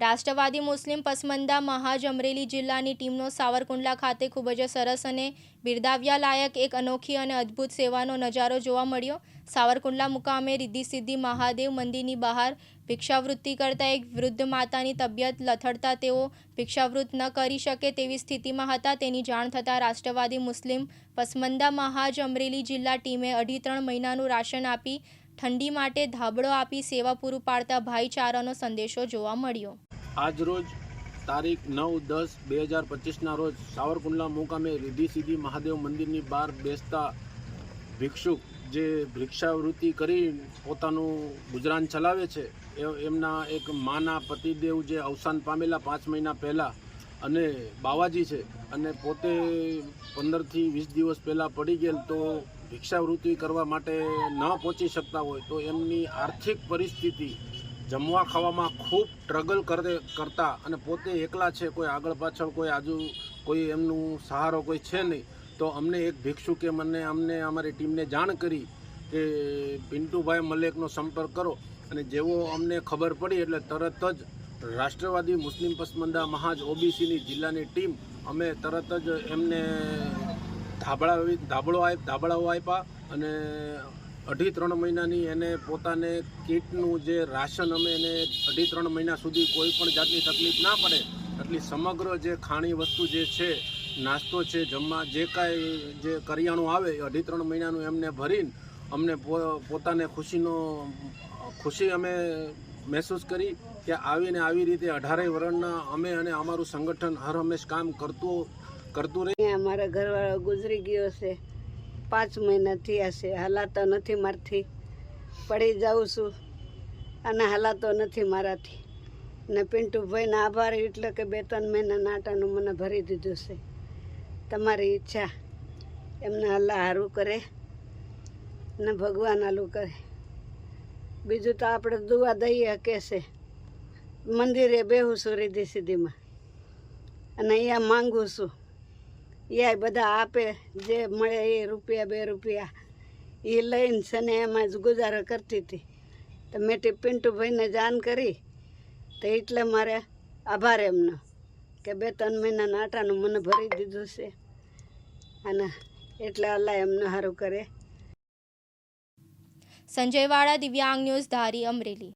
રાષ્ટ્રવાદી મુસ્લિમ પસમંદા મહાજ અમરેલી જિલ્લાની ટીમનો સાવરકુંડલા ખાતે ખૂબ જ સરસ અને બિરદાવ્યા લાયક એક અનોખી અને અદ્ભુત સેવાનો નજારો જોવા મળ્યો. સાવરકુંડલા મુકામે રિદ્ધિ સિદ્ધિ મહાદેવ મંદિરની બહાર ભિક્ષાવૃત્તિ કરતા એક વૃદ્ધ માતાની તબિયત લથડતા તેઓ ભિક્ષાવૃત્ત ન કરી શકે તેવી સ્થિતિમાં હતા. તેની જાણ થતાં રાષ્ટ્રવાદી મુસ્લિમ પસમંદા મહાજ અમરેલી જિલ્લા ટીમે અઢી ત્રણ મહિનાનું રાશન આપી ઠંડી માટે ધાબળો આપી સેવા પૂરું પાડતા ભાઈચારાનો સંદેશો જોવા મળ્યો. આજરોજ તારીખ નવ દસ બે હજાર પચીસના રોજ સાવરકુંડલા મુકામે રીધી સીધી મહાદેવ મંદિરની બહાર બેસતા ભિક્ષુક જે ભિક્ષાવૃત્તિ કરી પોતાનું ગુજરાન ચલાવે છે એમના એક માના પતિદેવ જે અવસાન પામેલા પાંચ મહિના પહેલાં અને બાવાજી છે અને પોતે પંદરથી વીસ દિવસ પહેલાં પડી ગયેલ તો ભિક્ષાવૃત્તિ કરવા માટે ન પહોંચી શકતા હોય તો એમની આર્થિક પરિસ્થિતિ જમવા ખાવામાં ખૂબ સ્ટ્રગલ કરે કરતા અને પોતે એકલા છે, કોઈ આગળ પાછળ, કોઈ આજુ, કોઈ એમનું સહારો કોઈ છે નહીં, તો અમને એક ભિક્ષુકે મને, અમને અમારી ટીમને જાણ કરી કે પિન્ટુભાઈ મલેકનો સંપર્ક કરો. અને જેવો અમને ખબર પડી એટલે તરત જ રાષ્ટ્રવાદી મુસ્લિમ પસમંદા મહાજ ઓબીસીની જિલ્લાની ટીમ અમે તરત જ એમને ધાબળા, ધાબળો ધાબળાઓ આપ્યા અને અઢી ત્રણ મહિનાની એને પોતાને કીટનું જે રાશન અમે એને અઢી ત્રણ મહિના સુધી કોઈ પણ જાતની તકલીફ ના પડે, એટલી સમગ્ર જે ખાણી વસ્તુ જે છે, નાસ્તો છે, જમવા જે કાંઈ જે કરિયાણું આવે, એ અઢી ત્રણ મહિનાનું એમને ભરીને અમને પોતાને ખુશીનો, ખુશી અમે મહેસૂસ કરી કે આવીને આવી રીતે અઢારેય વરણના અમે અને અમારું સંગઠન હર હંમેશ કામ કરતું કરતું રહીએ અમારા મારા ઘરવાળો ગુજરી ગયો છે. પાંચ મહિના થયા છે. હલાતો નથી મારથી. પડી જાઉં છું. અને હલાતો નથી મારાથી. ને પિન્ટુભાઈને આભાર એટલે કે બે ત્રણ મહિના નાટાનું મને ભરી દીધું છે. તમારી ઈચ્છા એમને હલ્લા હારું કરે ને ભગવાન હાલું કરે. બીજું તો આપણે દુવા દઈએ કે છે. મંદિરે બેહું છું રીધી સીધીમાં અને અહીંયા માંગુ છું. એ બધા આપે, જે મળે એ રૂપિયા, બે રૂપિયા. એ લઈને છે ને એમાં જ ગુજારો કરતી હતી. તો મેં તે પિન્ટુભાઈને જાણ કરી, તો એટલે મારે આભાર એમનો, કે બે ત્રણ મહિનાના આટાનું મને ભરી દીધું છે. અને એટલે અલ્લાહ એમને સારું કરે. સંજયવાડા દિવ્યાંગ ન્યૂઝ ધારી અમરેલી.